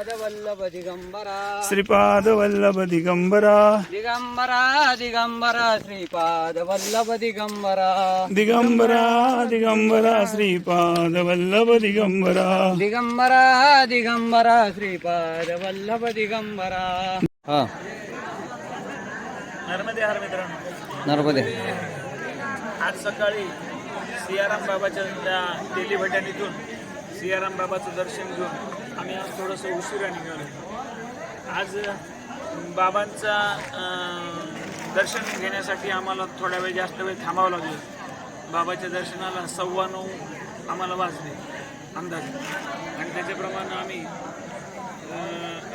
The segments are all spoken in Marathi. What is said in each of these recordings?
श्रीपाद वल्लभ दिगंबरा श्रीपाद वल्लभ दिगंबरा दिगंबरा दिगंबरा श्रीपाद वल्लभ दिगंबरा दिगंबरा दिगंबरा श्रीपाद वल्लभ दिगंबरा दिगंबरा दिगंबरा श्रीपाद वल्लभ दिगंबरा हा। नर्मदे हर मित्रांनो। नर्मदे। आज सकाळी सियाराम बाबाच्या तेली भटाणीतून सियाराम बाबाचं दर्शन घेऊन आम्ही आज थोडंसं उशिरा निघालो. आज बाबांचा दर्शन घेण्यासाठी आम्हाला थोडा वेळ जास्त वेळ थांबावं लागलं. बाबाच्या दर्शनाला सव्वा नऊ आम्हाला वाजले अंदाज. आणि त्याच्याप्रमाणे आम्ही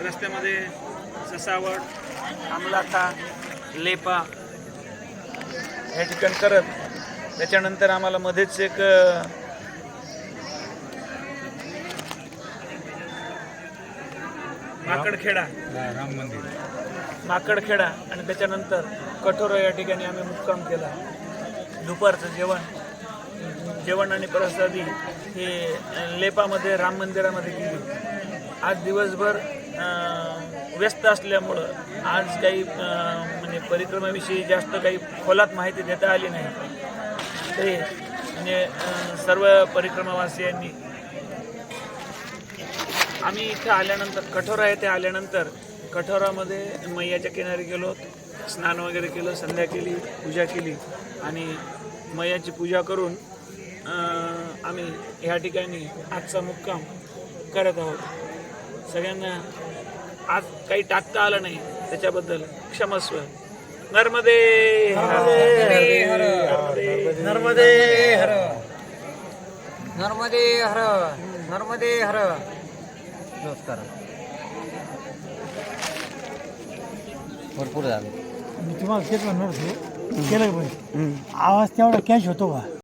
रस्त्यामध्ये ससावट आमलाथा लेपा हे ठिकाण करत त्याच्यानंतर आम्हाला मध्येच एक माकडखेडा. राम मंदिर. माकडखेडा. आणि त्याच्यानंतर कठोरा या ठिकाणी आम्ही मुक्काम केला. दुपारचं जेवण. जेवण आणि प्रसादी हे लेपामध्ये राम मंदिरामध्ये केली. आज दिवसभर व्यस्त असल्यामुळं आज काही म्हणजे परिक्रमेविषयी जास्त काही खोलात माहिती देता आली नाही. तरी म्हणजे सर्व परिक्रमावासियांनी आम्ही इथे आल्यानंतर कठोरा येथे आल्यानंतर कठोरामध्ये मैयाच्या किनारी गेलो स्नान वगैरे केलं संध्या केली पूजा केली आणि मैयाची पूजा करून आम्ही ह्या ठिकाणी आजचा मुक्काम करत आहोत. सगळ्यांना आज काही टाकता आलं नाही त्याच्याबद्दल क्षमस्व. नर्मदे नर्मदे नर्मदे हर. नर्मदे हर. नर्मदे हर. नमस्कार. भरपूर झालं. मी तुम्हाला तेच म्हणणार होतो. केलं पाहिजे आवाज तेवढा कॅच होतो का?